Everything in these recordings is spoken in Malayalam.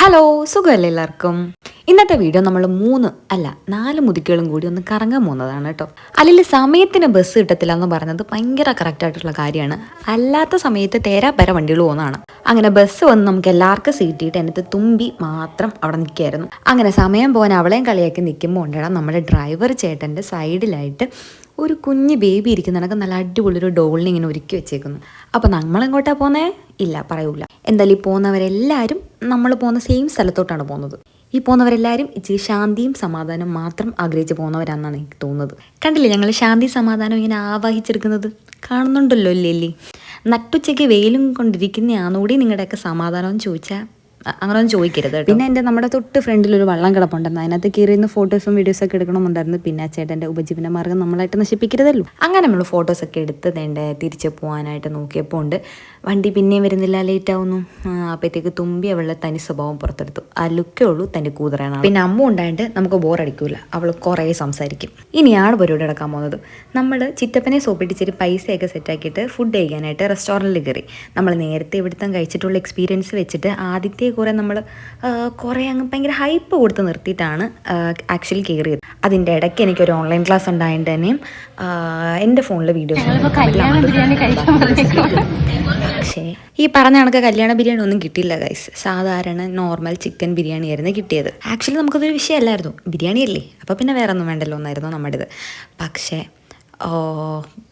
ഹലോ സുഖമല്ലേ എല്ലാവർക്കും? ഇന്നത്തെ വീഡിയോ നമ്മൾ മൂന്ന് അല്ല നാല് മുതുക്കികളും കൂടി ഒന്ന് കറങ്ങാൻ പോകുന്നതാണ് കേട്ടോ. അല്ലെങ്കിൽ സമയത്തിന് ബസ് കിട്ടത്തില്ല എന്ന് പറഞ്ഞത് ഭയങ്കര കറക്റ്റ് ആയിട്ടുള്ള കാര്യമാണ്. അല്ലാത്ത സമയത്ത് തേരാ പര വണ്ടികൾ പോകുന്നതാണ്. അങ്ങനെ ബസ് വന്ന് നമുക്ക് എല്ലാവർക്കും സീറ്റിയിട്ട് എന്നിട്ട് തുമ്പി മാത്രം അവിടെ നിൽക്കുകയായിരുന്നു. അങ്ങനെ സമയം പോകാൻ അവളെയും കളിയാക്കി നിൽക്കുമ്പോൾ ഉണ്ടാകാം നമ്മുടെ ഡ്രൈവർ ചേട്ടന്റെ സൈഡിലായിട്ട് ഒരു കുഞ്ഞ് ബേബി ഇരിക്കുന്ന. കണക്ക് നല്ല അടിപൊളി ഒരു ഡോളിനെ ഇങ്ങനെ ഒരുക്കി വെച്ചേക്കുന്നു. അപ്പോൾ നമ്മൾ എങ്ങോട്ടാ പോകുന്നേ ഇല്ല പറയൂല. എന്തായാലും ഈ പോകുന്നവരെല്ലാവരും നമ്മൾ പോകുന്ന സെയിം സ്ഥലത്തോട്ടാണ് പോകുന്നത് ഈ പോകുന്നവരെല്ലാവരും ഇച്ചിരി ശാന്തിയും സമാധാനവും മാത്രം ആഗ്രഹിച്ച് പോകുന്നവരാണെന്നാണ് എനിക്ക് തോന്നുന്നത്. കണ്ടില്ലേ ഞങ്ങൾ ശാന്തി സമാധാനം ഇങ്ങനെ ആവാഹിച്ചെടുക്കുന്നത്? കാണുന്നുണ്ടല്ലോ ഇല്ലേ നട്ടുച്ചയ്ക്ക് വെയിലും കൊണ്ടിരിക്കുന്നയാണോടി നിങ്ങളുടെയൊക്കെ സമാധാനം ചോദിച്ചാൽ അങ്ങനെയൊന്നും ചോദിക്കരുത്. പിന്നെ എന്റെ നമ്മുടെ തൊട്ട് ഫ്രണ്ടിൽ ഒരു വള്ളം കിടപ്പുണ്ടെന്ന് അതിനകത്ത് കയറിയിരുന്ന് ഫോട്ടോസും വീഡിയോസ് ഒക്കെ എടുക്കണമെന്നുണ്ടായിരുന്നു. പിന്നെ ആ ചേട്ടന്റെ ഉപജീവന മാർഗം നമ്മളായിട്ട് നശിപ്പിക്കരുതല്ലോ. അങ്ങനെ നമ്മൾ ഫോട്ടോസൊക്കെ എടുത്ത് തേണ്ട തിരിച്ച് പോകാനായിട്ട് നോക്കിയപ്പോൾ ഉണ്ട്. വണ്ടി പിന്നെയും വരുന്നില്ല ലേറ്റ് ആവുന്നു. അപ്പോഴത്തേക്ക് തുമ്പി അവളുടെ തനി സ്വഭാവം പുറത്തെടുത്തു. ആ ലുക്കേ ഉള്ളൂ തന്റെ കൂതറാണ് പിന്നെ അമ്മ ഉണ്ടായിട്ട് നമുക്ക് ബോറടിക്കൂല അവൾ കുറേ സംസാരിക്കും. ഇനിയാണ് പരിപാടി നടക്കാൻ പോകുന്നത്? നമ്മൾ ചിറ്റപ്പനെ സോപ്പിട്ടിച്ചിരി പൈസയൊക്കെ സെറ്റാക്കിയിട്ട് ഫുഡ് കഴിക്കാനായിട്ട് റെസ്റ്റോറന്റിൽ കയറി. നമ്മൾ നേരത്തെ ഇവിടുത്തെ കഴിച്ചിട്ടുള്ള എക്സ്പീരിയൻസ് വെച്ചിട്ട് ആദ്യത്തെ കുറേ നമ്മൾ കുറേ അങ്ങ് ഭയങ്കര ഹൈപ്പ് കൊടുത്ത് നിർത്തിയിട്ടാണ് ആക്ച്വലി കയറിയത് അതിന്റെ ഇടയ്ക്ക് എനിക്കൊരു ഓൺലൈൻ ക്ലാസ് ഉണ്ടായതിന്റെ തന്നെയും എന്റെ ഫോണിൽ വീഡിയോസ് പക്ഷേ ഈ പറഞ്ഞ കണക്ക് കല്യാണ ബിരിയാണി ഒന്നും കിട്ടിയില്ല ഗൈസ് സാധാരണ നോർമൽ ചിക്കൻ ബിരിയാണി ആയിരുന്നു കിട്ടിയത്. ആക്ച്വലി നമുക്കതൊരു വിഷയമല്ലായിരുന്നു ബിരിയാണി അല്ലേ? അപ്പോൾ പിന്നെ വേറെ ഒന്നും വേണ്ടല്ലോ എന്നായിരുന്നു നമ്മുടേത്. പക്ഷേ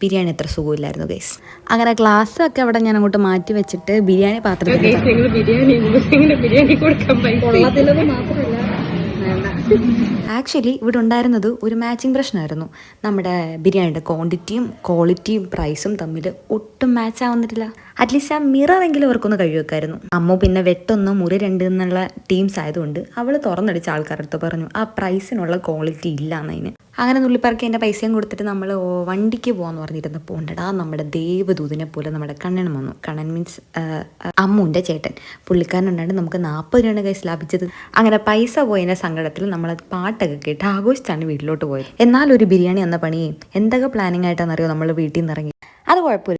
ബിരിയാണി അത്ര സുഖമില്ലായിരുന്നു ഗൈസ് അങ്ങനെ ഗ്ലാസ് ഒക്കെ അവിടെ ഞാൻ അങ്ങോട്ട് മാറ്റി വെച്ചിട്ട് ബിരിയാണി പാത്രത്തിൽ ആക്ച്വലി ഇവിടെ ഉണ്ടായിരുന്നത് ഒരു മാച്ചിങ് പ്രശ്നമായിരുന്നു. നമ്മുടെ ബിരിയാണിയുടെ ക്വാണ്ടിറ്റിയും ക്വാളിറ്റിയും പ്രൈസും തമ്മിൽ ഒട്ടും മാച്ച് ആവുന്നില്ല അറ്റ്ലീസ്റ്റ് ആ മിറർ എങ്കിലും അവർക്കൊന്ന് കഴിവെക്കായിരുന്നു അമ്മ പിന്നെ വെട്ടൊന്ന് മുറി രണ്ട് എന്നുള്ള ടീംസ് ആയതുകൊണ്ട് അവൾ തുറന്നടിച്ച ആൾക്കാരുടെ അടുത്ത് പറഞ്ഞു ആ പ്രൈസിനുള്ള ക്വാളിറ്റി ഇല്ല എന്നതിന് അങ്ങനെ നുള്ളിപ്പറക്കി എന്റെ പൈസയും കൊടുത്തിട്ട് നമ്മൾ വണ്ടിക്ക് പോകാന്ന് പറഞ്ഞിരുന്നപ്പോൾ ഉണ്ടടാ നമ്മുടെ ദേവദൂതിനെ പോലെ നമ്മുടെ കണ്ണൻ വന്നു. കണ്ണൻ മീൻസ് അമ്മുവിന്റെ ചേട്ടൻ. പുള്ളിക്കാരനുണ്ടായിട്ട് നമുക്ക് നാൽപ്പത് രൂപയാണ് കൈസ് ലാഭിച്ചത്. അങ്ങനെ പൈസ പോയതിന്റെ സങ്കടത്തിൽ നമ്മൾ പാട്ടൊക്കെ കേട്ട് ആഘോഷിച്ചാണ് വീട്ടിലോട്ട് പോയത്. എന്നാൽ ഒരു ബിരിയാണി എന്ന പണി എന്തൊക്കെ പ്ലാനിങ് ആയിട്ടാണെന്നറിയോ നമ്മൾ വീട്ടിൽ നിന്ന് ഇറങ്ങി. അത് കുഴപ്പമില്ല.